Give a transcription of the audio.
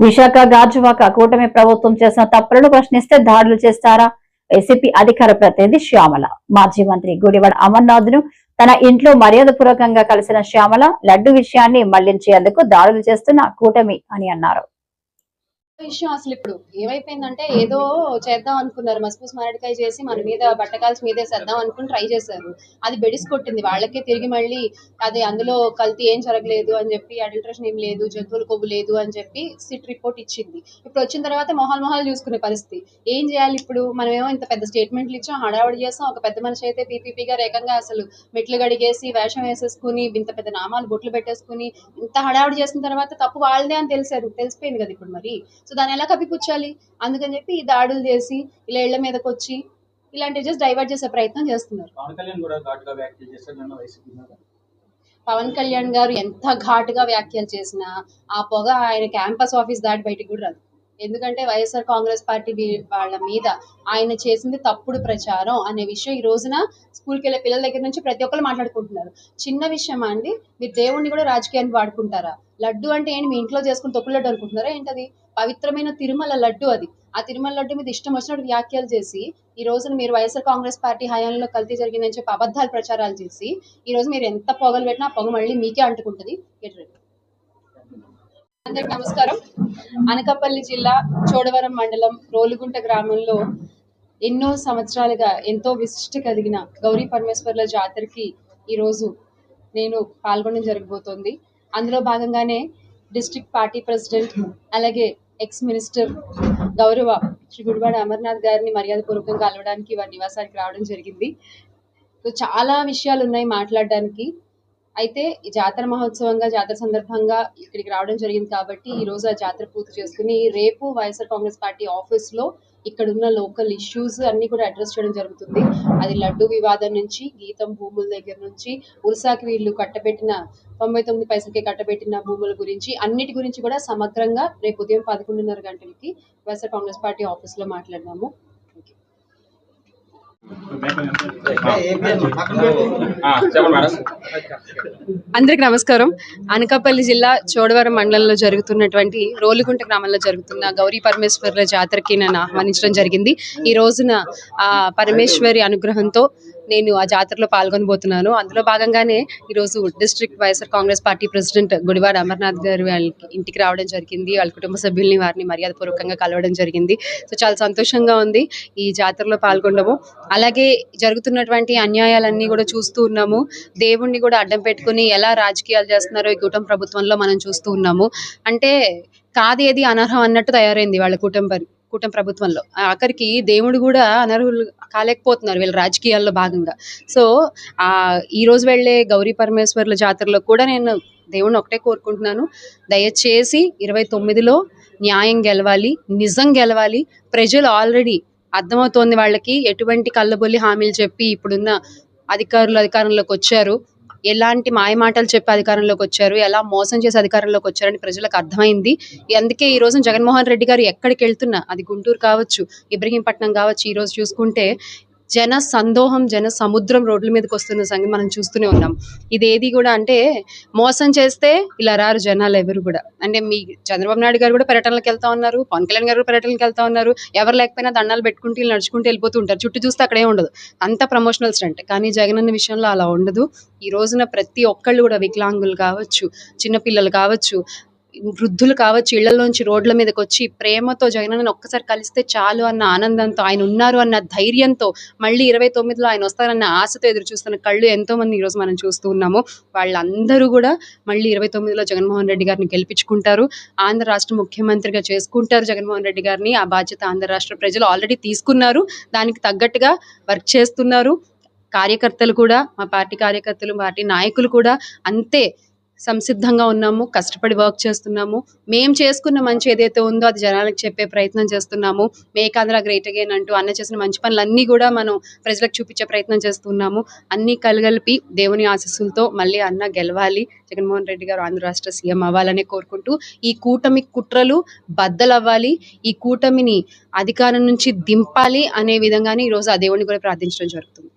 విశాఖ గాజువాక కూటమి ప్రభుత్వం చేసిన తప్పులను ప్రశ్నిస్తే దాడులు చేస్తారా? వైసీపీ అధికార ప్రతినిధి శ్యామల. మాజీ మంత్రి గుడివాడ అమర్నాథ్ను తన ఇంట్లో మర్యాదపూర్వకంగా కలిసిన శ్యామల లడ్డు విషయాన్ని మళ్ళించేందుకు దాడులు చేస్తున్న కూటమి అని అన్నారు. విషయం అసలు ఇప్పుడు ఏమైపోయిందంటే ఏదో చేద్దాం అనుకున్నారు. మసిపూసి మారడికాయ చేసి మన మీద బట్టకాల్సి మీదే చేద్దాం అనుకుని ట్రై చేశారు. అది బెడిసి కొట్టింది. వాళ్ళకే తిరిగి మళ్ళీ అది అందులో కల్తీ ఏం జరగలేదు అని చెప్పి అడల్ట్రేషన్ ఏం లేదు జంతువుల కొవ్వు లేదు అని చెప్పి సిట్ రిపోర్ట్ ఇచ్చింది. ఇప్పుడు వచ్చిన తర్వాత మొహాలు మొహాలు చూసుకునే పరిస్థితి. ఏం చేయాలి ఇప్పుడు? మనమేమో ఇంత పెద్ద స్టేట్మెంట్లు ఇచ్చాం హడావుడి చేస్తాం. ఒక పెద్ద మనిషి అయితే పీపీపీ గారు ఏకంగా అసలు మెట్లు గడిగేసి వేషం వేసేసుకుని ఇంత పెద్ద నామాలు బొట్లు పెట్టేసుకుని ఇంత హడావుడి చేసిన తర్వాత తప్పు వాళ్ళదే అని తెలిసారు. తెలిసిపోయింది కదా ఇప్పుడు మరి. సో దాన్ని ఎలా కప్పిపుచ్చాలి? అందుకని చెప్పి ఈ దాడులు చేసి ఇలా ఇళ్ళ మీదకి వచ్చి ఇలాంటివి జస్ట్ డైవర్ట్ చేసే ప్రయత్నం చేస్తున్నారు. పవన్ కళ్యాణ్ గారు ఎంత ఘాటుగా వ్యాఖ్యలు చేసినా ఆ పొగ ఆయన క్యాంపస్ ఆఫీస్ దాటి బయటికి కూడా రాదు. ఎందుకంటే వైఎస్ఆర్ కాంగ్రెస్ పార్టీ వాళ్ళ మీద ఆయన చేసింది తప్పుడు ప్రచారం అనే విషయం ఈ రోజున స్కూల్కి వెళ్ళే పిల్లల దగ్గర నుంచి ప్రతి ఒక్కరు మాట్లాడుకుంటున్నారు. చిన్న విషయమా అండి? మీరు దేవుణ్ణి కూడా రాజకీయాన్ని వాడుకుంటారా? లడ్డు అంటే ఏంటి? మీ ఇంట్లో చేసుకుని తొక్కుడు లడ్డు అనుకుంటున్నారా? ఏంటది? పవిత్రమైన తిరుమల లడ్డు అది. ఆ తిరుమల లడ్డు మీద ఇష్టం వచ్చినట్టు వ్యాఖ్యలు చేసి ఈ రోజున మీరు వైఎస్ఆర్ కాంగ్రెస్ పార్టీ హయాంలో కల్తీ జరిగిందని చెప్పి అబద్ధాలు ప్రచారాలు చేసి ఈ రోజు మీరు ఎంత పొగలు పెట్టినా పొగ మళ్ళీ మీకే అంటుకుంటుంది. Get. అందరికి నమస్కారం. అనకాపల్లి జిల్లా చోడవరం మండలం రోలుగుంట గ్రామంలో ఎన్నో సంవత్సరాలుగా ఎంతో విశిష్ట కలిగిన గౌరీ పరమేశ్వర్ల జాతరకి ఈరోజు నేను పాల్గొనడం జరగబోతోంది. అందులో భాగంగానే డిస్ట్రిక్ట్ పార్టీ ప్రెసిడెంట్ అలాగే ఎక్స్ మినిస్టర్ గౌరవ శ్రీ గుడివాడ అమర్నాథ్ గారిని మర్యాదపూర్వకంగా కలవడానికి వారి నివాసానికి రావడం జరిగింది. సో చాలా విషయాలు ఉన్నాయి మాట్లాడడానికి. అయితే ఈ జాతర మహోత్సవంగా జాతర సందర్భంగా ఇక్కడికి రావడం జరిగింది కాబట్టి ఈ రోజు ఆ జాతర పూర్తి చేసుకుని రేపు వైఎస్ఆర్ కాంగ్రెస్ పార్టీ ఆఫీస్లో ఇక్కడ ఉన్న లోకల్ ఇష్యూస్ అన్ని కూడా అడ్రస్ చేయడం జరుగుతుంది. అది లడ్డు వివాదం నుంచి గీతం భూముల దగ్గర నుంచి ఉల్సాకి వీళ్ళు కట్టబెట్టిన తొంభై తొమ్మిది పైసలకి కట్టబెట్టిన భూముల గురించి అన్నిటి గురించి కూడా సమగ్రంగా రేపు ఉదయం పదకొండున్నర గంటలకి వైఎస్ఆర్ కాంగ్రెస్ పార్టీ ఆఫీస్లో మాట్లాడినాము చెప్పండి మేడం. అందరికి నమస్కారం. అనకాపల్లి జిల్లా చోడవరం మండలంలో జరుగుతున్నటువంటి రోలుగుంట గ్రామంలో జరుగుతున్న గౌరీ పరమేశ్వర్ల జాతరకి నన్ను ఆహ్వానించడం జరిగింది. ఈ రోజున ఆ పరమేశ్వరి అనుగ్రహంతో నేను ఆ జాతరలో పాల్గొనబోతున్నాను. అందులో భాగంగానే ఈరోజు district YSR Congress party president Gudivada Amarnath గారు వాళ్ళకి ఇంటికి రావడం జరిగింది. వాళ్ళ కుటుంబ సభ్యుల్ని వారిని మర్యాదపూర్వకంగా కలవడం జరిగింది. సో చాలా సంతోషంగా ఉంది ఈ జాతరలో పాల్గొనడము. అలాగే జరుగుతున్నటువంటి అన్యాయాలన్నీ కూడా చూస్తూ ఉన్నాము. దేవుణ్ణి కూడా అడ్డం పెట్టుకుని ఎలా రాజకీయాలు చేస్తున్నారో ఈ కూటమి ప్రభుత్వంలో మనం చూస్తూ ఉన్నాము. అంటే కాదు ఏది అనర్హం అన్నట్టు తయారైంది వాళ్ళ కూటమి పరి- కూటమి ప్రభుత్వంలో. ఆఖరికి దేవుడు కూడా అనర్హులు కాలేకపోతున్నారు వీళ్ళ రాజకీయాల్లో భాగంగా. సో ఆ ఈ రోజు వెళ్ళే గౌరీ పరమేశ్వర్ల జాతరలో కూడా నేను దేవుణ్ణి ఒకటే కోరుకుంటున్నాను. దయచేసి ఇరవై తొమ్మిదిలో న్యాయం గెలవాలి నిజం గెలవాలి. ప్రజలు ఆల్రెడీ అర్థమవుతోంది వాళ్ళకి ఎటువంటి కళ్ళబొల్లి హామీలు చెప్పి ఇప్పుడున్న అధికారులు అధికారంలోకి వచ్చారు. ఎలాంటి మాయమాటలు చెప్పి అధికారంలోకి వచ్చారు ఎలా మోసం చేసి అధికారంలోకి వచ్చారని ప్రజలకు అర్థమైంది. అందుకే ఈ రోజు జగన్మోహన్ రెడ్డి గారు ఎక్కడికి వెళ్తున్నా అది గుంటూరు కావచ్చు ఇబ్రహీంపట్నం కావచ్చు ఈ రోజు చూసుకుంటే జన సందోహం జన సముద్రం రోడ్ల మీదకి వస్తున్న సంగతి మనం చూస్తూనే ఉన్నాం. ఇదేది కూడా అంటే మోసం చేస్తే ఇలా రారు జనాలు ఎవరు కూడా. అంటే మీ చంద్రబాబు నాయుడు గారు కూడా పర్యటనలకు వెళ్తా ఉన్నారు పవన్ కళ్యాణ్ గారు పర్యటనలకు వెళ్తా ఉన్నారు. ఎవరు లేకపోయినా దండాలు పెట్టుకుంటూ ఇలా నడుచుకుంటూ వెళ్ళిపోతూ ఉంటారు. చుట్టూ చూస్తే అక్కడే ఉండదు. అంత ప్రమోషనల్ స్టంట్ కానీ జగన్ అన్న విషయంలో అలా ఉండదు. ఈ రోజున ప్రతి ఒక్కళ్ళు కూడా వికలాంగులు కావచ్చు చిన్నపిల్లలు కావచ్చు వృద్ధులు కావచ్చు ఇళ్ళలోంచి రోడ్ల మీదకి వచ్చి ప్రేమతో జగనన్న ఒక్కసారి కలిస్తే చాలు అన్న ఆనందంతో ఆయన ఉన్నారు అన్న ధైర్యంతో మళ్ళీ ఇరవై తొమ్మిదిలో ఆయన వస్తారన్న ఆశతో ఎదురు చూస్తున్న కళ్ళు ఎంతో మంది ఈరోజు మనం చూస్తూ ఉన్నాము. వాళ్ళందరూ కూడా మళ్ళీ ఇరవై తొమ్మిదిలో జగన్మోహన్ రెడ్డి గారిని గెలిపించుకుంటారు. ఆంధ్ర రాష్ట్ర ముఖ్యమంత్రిగా చేసుకుంటారు జగన్మోహన్ రెడ్డి గారిని. ఆ బాధ్యత ఆంధ్ర రాష్ట్ర ప్రజలు ఆల్రెడీ తీసుకున్నారు. దానికి తగ్గట్టుగా వర్క్ చేస్తున్నారు. కార్యకర్తలు కూడా మా పార్టీ కార్యకర్తలు పార్టీ నాయకులు కూడా అంతే సంసిద్ధంగా ఉన్నాము కష్టపడి వర్క్ చేస్తున్నాము. మేము చేసుకున్న మంచి ఏదైతే ఉందో అది జనాలకు చెప్పే ప్రయత్నం చేస్తున్నాము. మేకాంధ్ర గ్రేట్ అగైన్ అంటూ అన్న చేసిన మంచి పనులన్నీ కూడా మనం ప్రజలకు చూపించే ప్రయత్నం చేస్తున్నాము. అన్నీ కలగలిపి దేవుని ఆశీస్సులతో మళ్ళీ అన్న గెలవాలి. జగన్మోహన్ రెడ్డి గారు ఆంధ్ర రాష్ట్ర సీఎం అవ్వాలని కోరుకుంటూ ఈ కూటమి కుట్రలు బద్దలవ్వాలి. ఈ కూటమిని అధికారం నుంచి దింపాలి అనే విధంగానే ఈరోజు ఆ దేవుడిని కూడా ప్రార్థించడం జరుగుతుంది.